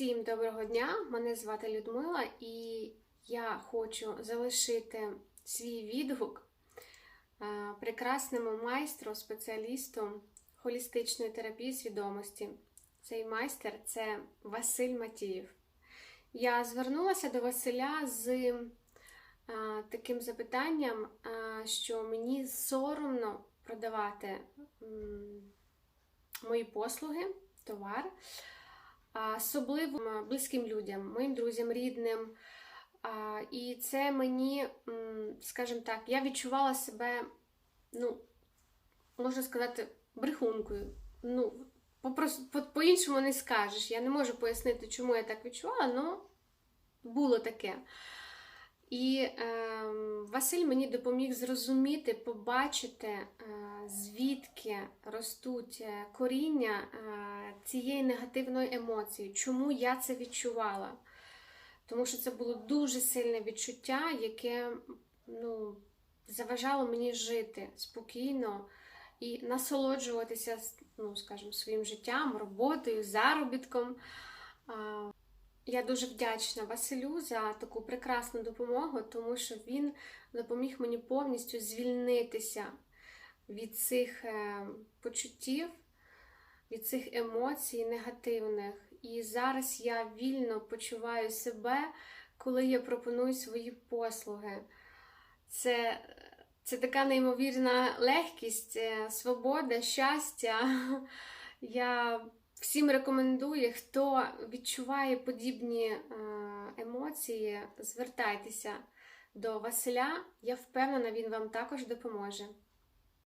Всім доброго дня! Мене звати Людмила, і я хочу залишити свій відгук е, прекрасному майстру, спеціалісту холістичної терапії свідомості. Цей майстер це Василь Матіїв. Я звернулася до Василя з е, таким запитанням, е, що мені соромно продавати мої послуги, товар. Особливо близьким людям, моїм друзям, рідним. І це мені, скажімо так, я відчувала себе, ну, можна сказати, брехункою. Ну, по-іншому не скажеш. Я не можу пояснити, чому я так відчувала, але було таке. І е, Василь мені допоміг зрозуміти, побачити, е, звідки ростуть е, коріння е, цієї негативної емоції, чому я це відчувала. Тому що це було дуже сильне відчуття, яке ну, заважало мені жити спокійно і насолоджуватися, ну, скажімо, своїм життям, роботою, заробітком. Я дуже вдячна Василю за таку прекрасну допомогу, тому що він допоміг мені повністю звільнитися від цих е, почуттів, від цих емоцій негативних. І зараз я вільно почуваю себе, коли я пропоную свої послуги. Це, це така неймовірна легкість, е, свобода, щастя. Я Всім рекомендую, хто відчуває подібні е, емоції, звертайтеся до Василя. Я впевнена, він вам також допоможе.